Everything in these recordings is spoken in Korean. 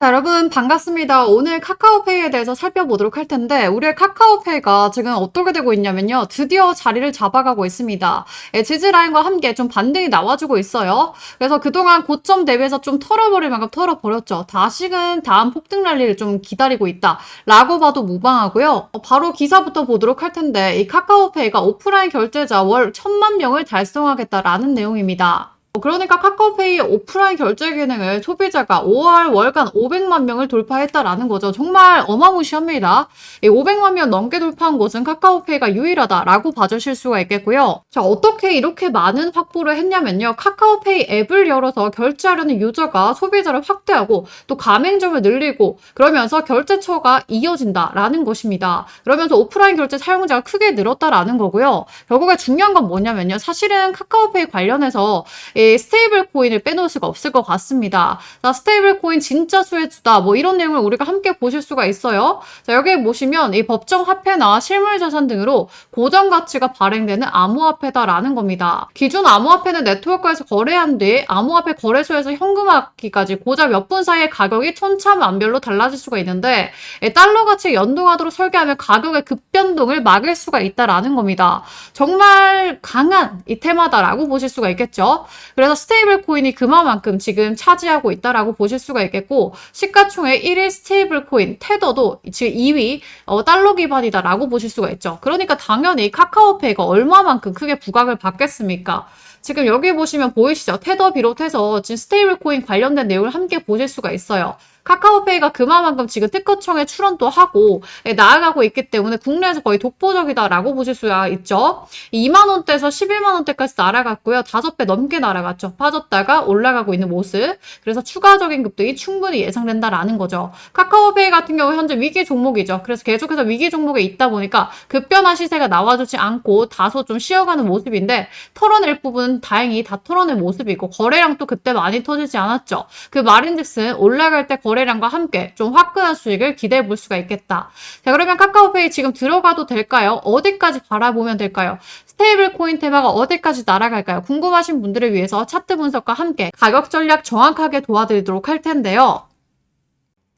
자, 여러분 반갑습니다. 오늘 카카오페이에 대해서 살펴보도록 할 텐데 우리의 카카오페이가 지금 어떻게 되고 있냐면요. 드디어 자리를 잡아가고 있습니다. 예, 지지라인과 함께 좀 반등이 나와주고 있어요. 그래서 그동안 고점 대비해서 좀 털어버릴 만큼 털어버렸죠. 다시금 다음 폭등 랠리를 좀 기다리고 있다. 라고 봐도 무방하고요. 어, 바로 기사부터 보도록 할 텐데 이 카카오페이가 오프라인 결제자 월 천만 명을 달성하겠다라는 내용입니다. 어, 그러니까 카카오페이 오프라인 결제 기능을 소비자가 5월 월간 500만 명을 돌파했다라는 거죠. 정말 어마무시합니다. 이 500만 명 넘게 돌파한 곳은 카카오페이가 유일하다라고 봐주실 수가 있겠고요. 자, 어떻게 이렇게 많은 확보를 했냐면요. 카카오페이 앱을 열어서 결제하려는 유저가 소비자를 확대하고 또 가맹점을 늘리고 그러면서 결제처가 이어진다라는 것입니다. 그러면서 오프라인 결제 사용자가 크게 늘었다라는 거고요. 결국에 중요한 건 뭐냐면요. 사실은 카카오페이 관련해서 이 스테이블 코인을 빼놓을 수가 없을 것 같습니다. 자, 스테이블 코인 진짜 수혜주다. 뭐 이런 내용을 우리가 함께 보실 수가 있어요. 자, 여기에 보시면 이 법정 화폐나 실물 자산 등으로 고정 가치가 발행되는 암호화폐다라는 겁니다. 기존 암호화폐는 네트워크에서 거래한 뒤 암호화폐 거래소에서 현금화기까지 고작 몇 분 사이에 가격이 천차만별로 달라질 수가 있는데 이 달러 가치에 연동하도록 설계하면 가격의 급변동을 막을 수가 있다라는 겁니다. 정말 강한 이 테마다라고 보실 수가 있겠죠. 그래서 스테이블 코인이 그만큼 지금 차지하고 있다라고 보실 수가 있겠고 시가총액 1위 스테이블 코인 테더도 지금 2위 어, 달러 기반이다라고 보실 수가 있죠. 그러니까 당연히 카카오페이가 얼마만큼 크게 부각을 받겠습니까? 지금 여기 보시면 보이시죠? 테더 비롯해서 지금 스테이블 코인 관련된 내용을 함께 보실 수가 있어요. 카카오페이가 그만큼 지금 특허청에 출원도 하고 예, 나아가고 있기 때문에 국내에서 거의 독보적이다라고 보실 수가 있죠. 2만 원대에서 11만 원대까지 날아갔고요. 5배 넘게 날아갔죠. 빠졌다가 올라가고 있는 모습. 그래서 추가적인 급등이 충분히 예상된다라는 거죠. 카카오페이 같은 경우 현재 위기 종목이죠. 그래서 계속해서 위기 종목에 있다 보니까 급변한 시세가 나와주지 않고 다소 좀 쉬어가는 모습인데 털어낼 부분은 다행히 다 털어낸 모습이고 거래량도 그때 많이 터지지 않았죠. 그 말인즉슨 올라갈 때 거래 량과 함께 좀 화끈한 수익을 기대해 볼 수가 있겠다. 자, 그러면 카카오페이 지금 들어가도 될까요? 어디까지 바라보면 될까요? 스테이블 코인 테마가 어디까지 날아갈까요? 궁금하신 분들을 위해서 차트 분석과 함께 가격 전략 정확하게 도와드리도록 할 텐데요.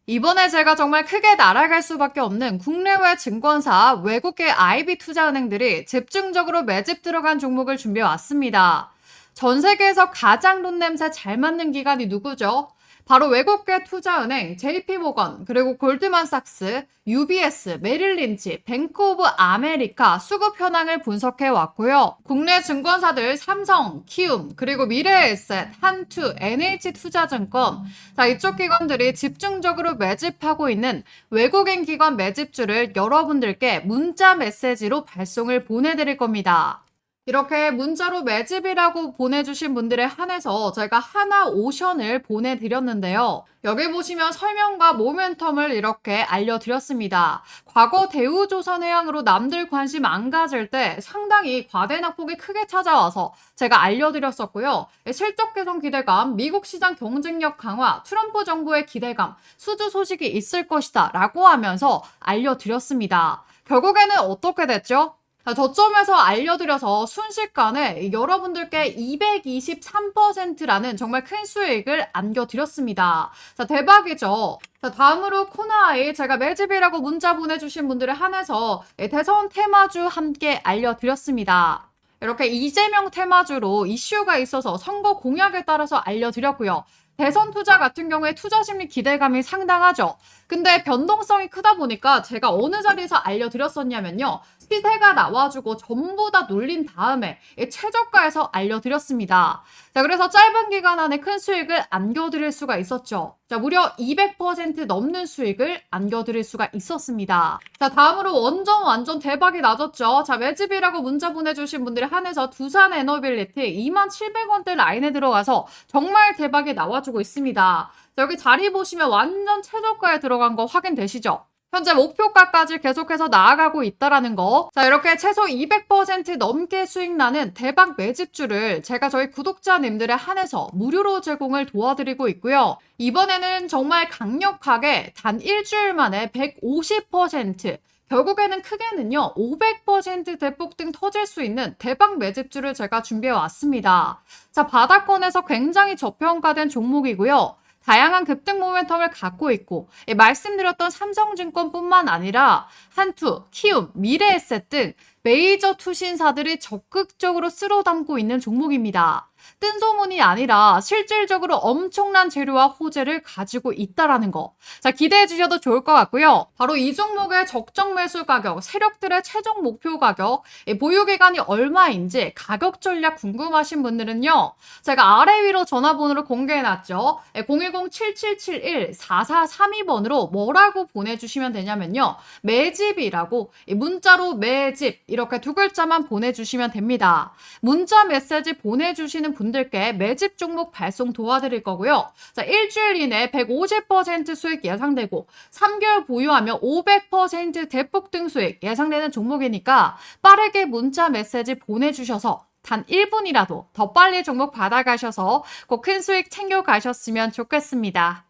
이번에 제가 정말 크게 날아갈 수밖에 없는 국내외 증권사, 외국계 IB 투자은행들이 집중적으로 매집 들어간 종목을 준비해 왔습니다. 전 세계에서 가장 돈 냄새 잘 맡는 기관이 누구죠? 바로 외국계 투자은행 JP모건, 그리고 골드만삭스, UBS, 메릴린치, 뱅크 오브 아메리카 수급 현황을 분석해 왔고요. 국내 증권사들 삼성, 키움, 그리고 미래에셋, 한투, NH투자증권 자, 이쪽 기관들이 집중적으로 매집하고 있는 외국인 기관 매집주를 여러분들께 문자 메시지로 발송을 보내드릴 겁니다. 이렇게 문자로 매집이라고 보내주신 분들에 한해서 저희가 하나 오션을 보내드렸는데요. 여기 보시면 설명과 모멘텀을 이렇게 알려드렸습니다. 과거 대우조선해양으로 남들 관심 안 가질 때 상당히 과대 낙폭이 크게 찾아와서 제가 알려드렸었고요. 실적 개선 기대감, 미국 시장 경쟁력 강화, 트럼프 정부의 기대감, 수주 소식이 있을 것이다 라고 하면서 알려드렸습니다. 결국에는 어떻게 됐죠? 저점에서 알려드려서 순식간에 여러분들께 223%라는 정말 큰 수익을 안겨드렸습니다. 자, 대박이죠? 자, 다음으로 코나에 제가 매집이라고 문자 보내주신 분들에 한해서 대선 테마주 함께 알려드렸습니다. 이렇게 이재명 테마주로 이슈가 있어서 선거 공약에 따라서 알려드렸고요. 대선 투자 같은 경우에 투자 심리 기대감이 상당하죠. 근데 변동성이 크다 보니까 제가 어느 자리에서 알려드렸었냐면요. 시세가 나와주고 전부 다 눌린 다음에 최저가에서 알려드렸습니다. 자, 그래서 짧은 기간 안에 큰 수익을 안겨드릴 수가 있었죠. 자, 무려 200% 넘는 수익을 안겨드릴 수가 있었습니다. 자, 다음으로 원전 완전 대박이 나졌죠. 자, 매집이라고 문자 보내주신 분들이 한해서 두산 에너빌리티 27,700원대 라인에 들어가서 정말 대박이 나와주고 있습니다. 자, 여기 자리 보시면 완전 최저가에 들어간 거 확인되시죠? 현재 목표가까지 계속해서 나아가고 있다라는 거. 자, 이렇게 최소 200% 넘게 수익 나는 대박 매집주를 제가 저희 구독자님들에 한해서 무료로 제공을 도와드리고 있고요. 이번에는 정말 강력하게 단 일주일 만에 150% 결국에는 크게는요, 500% 대폭 등 터질 수 있는 대박 매집주를 제가 준비해 왔습니다. 자, 바닥권에서 굉장히 저평가된 종목이고요. 다양한 급등 모멘텀을 갖고 있고 예, 말씀드렸던 삼성증권뿐만 아니라 한투, 키움, 미래에셋 등 메이저 투신사들이 적극적으로 쓸어 담고 있는 종목입니다. 뜬 소문이 아니라 실질적으로 엄청난 재료와 호재를 가지고 있다라는 거. 자, 기대해 주셔도 좋을 것 같고요. 바로 이 종목의 적정 매수 가격, 세력들의 최종 목표 가격, 예, 보유 기간이 얼마인지 가격 전략 궁금하신 분들은요. 제가 아래 위로 전화번호를 공개해 놨죠. 010-7771-4432번으로 뭐라고 보내주시면 되냐면요. 매집이라고 이 문자로 매집 이렇게 두 글자만 보내주시면 됩니다. 문자 메시지 보내주시는 분들께 매집 종목 발송 도와드릴 거고요. 자, 일주일 이내 150% 수익 예상되고 3개월 보유하면 500% 대폭 등 수익 예상되는 종목이니까 빠르게 문자 메시지 보내주셔서 단 1분이라도 더 빨리 종목 받아가셔서 꼭 큰 수익 챙겨가셨으면 좋겠습니다.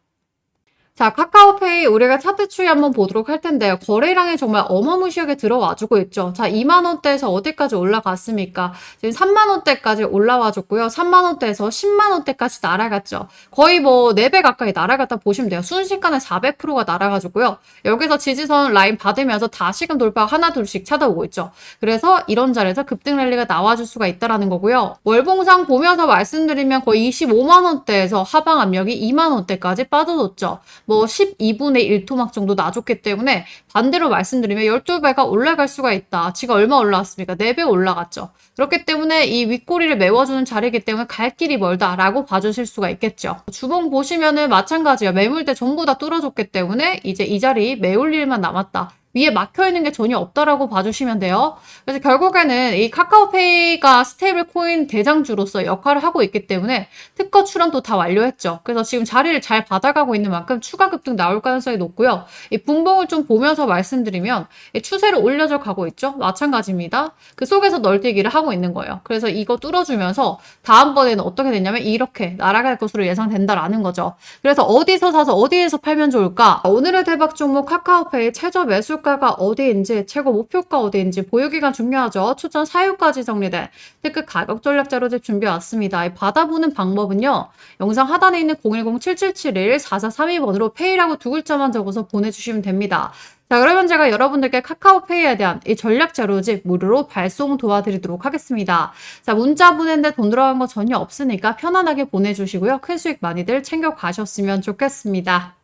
자, 카카오페이 우리가 차트 추이 한번 보도록 할 텐데요. 거래량이 정말 어마무시하게 들어와주고 있죠. 자, 2만 원대에서 어디까지 올라갔습니까? 지금 3만 원대까지 올라와줬고요. 3만 원대에서 10만 원대까지 날아갔죠. 거의 뭐 4배 가까이 날아갔다 보시면 돼요. 순식간에 400%가 날아가지고요. 여기서 지지선 라인 받으면서 다시금 돌파 하나 둘씩 찾아오고 있죠. 그래서 이런 자리에서 급등 랠리가 나와줄 수가 있다라는 거고요. 월봉상 보면서 말씀드리면 거의 25만 원대에서 하방 압력이 2만 원대까지 빠져줬죠. 뭐 12분의 1 토막 정도 놔줬기 때문에 반대로 말씀드리면 12배가 올라갈 수가 있다. 지가 얼마 올라왔습니까? 4배 올라갔죠. 그렇기 때문에 이 윗꼬리를 메워주는 자리이기 때문에 갈 길이 멀다라고 봐주실 수가 있겠죠. 주봉 보시면은 마찬가지야. 매물대 전부 다 뚫어줬기 때문에 이제 이 자리 메울 일만 남았다. 위에 막혀 있는 게 전혀 없다라고 봐주시면 돼요. 그래서 결국에는 이 카카오페이가 스테이블 코인 대장주로서 역할을 하고 있기 때문에 특허 출원도 다 완료했죠. 그래서 지금 자리를 잘 받아가고 있는 만큼 추가 급등 나올 가능성이 높고요. 이 분봉을 좀 보면서 말씀드리면 이 추세를 올려져 가고 있죠. 마찬가지입니다. 그 속에서 널뛰기를 하고 있는 거예요. 그래서 이거 뚫어주면서 다음번에는 어떻게 되냐면 이렇게 날아갈 것으로 예상된다라는 거죠. 그래서 어디서 사서 어디에서 팔면 좋을까? 오늘의 대박 종목 카카오페이 최저 매수 목표가가 어디인지, 최고 목표가 어디인지, 보유기간 중요하죠. 추천 사유까지 정리된 특급 가격 전략 자료집 준비해 왔습니다. 받아보는 방법은요. 영상 하단에 있는 010-7771-4432번으로 페이라고 두 글자만 적어서 보내주시면 됩니다. 자, 그러면 제가 여러분들께 카카오페이에 대한 이 전략 자료집 무료로 발송 도와드리도록 하겠습니다. 자, 문자 보내는데 돈 들어간 거 전혀 없으니까 편안하게 보내주시고요. 큰 수익 많이들 챙겨가셨으면 좋겠습니다.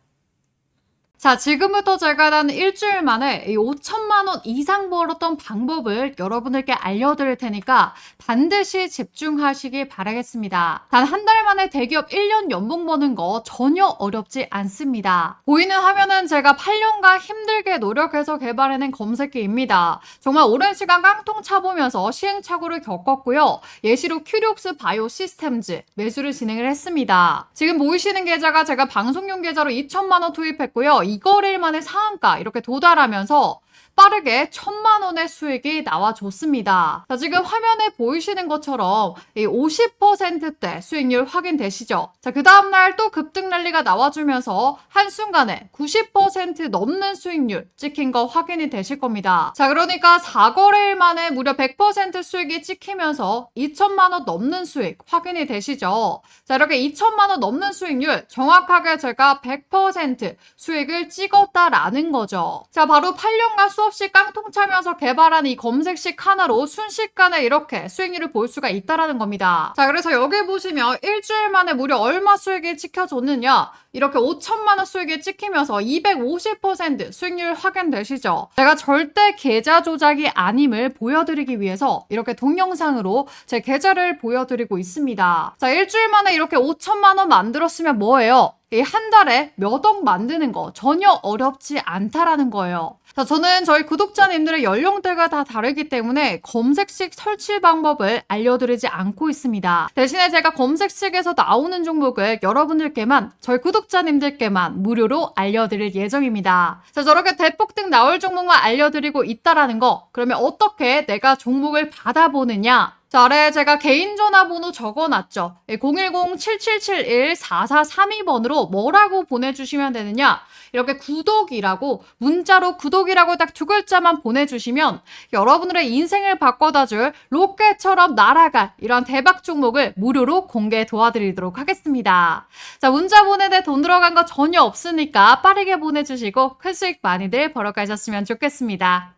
자, 지금부터 제가 단 일주일 만에 5천만 원 이상 벌었던 방법을 여러분들께 알려드릴 테니까 반드시 집중하시길 바라겠습니다. 단 한 달 만에 대기업 1년 연봉 버는 거 전혀 어렵지 않습니다. 보이는 화면은 제가 8년간 힘들게 노력해서 개발해낸 검색기입니다. 정말 오랜 시간 깡통 차보면서 시행착오를 겪었고요. 예시로 큐리옥스 바이오 시스템즈 매수를 진행을 했습니다. 지금 보이시는 계좌가 제가 방송용 계좌로 2천만 원 투입했고요. 이거를 만에 상한가 이렇게 도달하면서 빠르게 천만 원의 수익이 나와줬습니다. 자, 지금 화면에 보이시는 것처럼 이 50%대 수익률 확인되시죠? 자, 그 다음날 또 급등 랠리가 나와주면서 한순간에 90% 넘는 수익률 찍힌 거 확인이 되실 겁니다. 자, 그러니까 4거래일 만에 무려 100% 수익이 찍히면서 2천만 원 넘는 수익 확인이 되시죠? 자, 이렇게 2천만 원 넘는 수익률 정확하게 제가 100% 수익을 찍었다라는 거죠. 자, 바로 8년간 수 수없이 깡통 차면서 개발한 이 검색식 하나로 순식간에 이렇게 수익률을 볼 수가 있다라는 겁니다. 자, 그래서 여기 보시면 일주일 만에 무려 얼마 수익이 찍혀줬느냐? 이렇게 5천만 원 수익이 찍히면서 250% 수익률 확인되시죠? 제가 절대 계좌 조작이 아님을 보여드리기 위해서 이렇게 동영상으로 제 계좌를 보여드리고 있습니다. 자, 일주일 만에 이렇게 5천만 원 만들었으면 뭐예요? 이한 달에 몇 억 만드는 거 전혀 어렵지 않다라는 거예요. 자, 저는 저희 구독자님들의 연령대가 다 다르기 때문에 검색식 설치 방법을 알려드리지 않고 있습니다. 대신에 제가 검색식에서 나오는 종목을 여러분들께만, 저희 구독자님들께만 무료로 알려드릴 예정입니다. 자, 저렇게 대폭등 나올 종목만 알려드리고 있다라는 거, 그러면 어떻게 내가 종목을 받아보느냐? 자, 아래 제가 개인 전화번호 적어놨죠. 010-7771-4432번으로 뭐라고 보내주시면 되느냐? 이렇게 구독이라고 문자로 구독이라고 딱 두 글자만 보내주시면 여러분들의 인생을 바꿔다줄 로켓처럼 날아갈 이런 대박 종목을 무료로 공개 도와드리도록 하겠습니다. 자, 문자 보내대 돈 들어간 거 전혀 없으니까 빠르게 보내주시고 큰 수익 많이들 벌어가셨으면 좋겠습니다.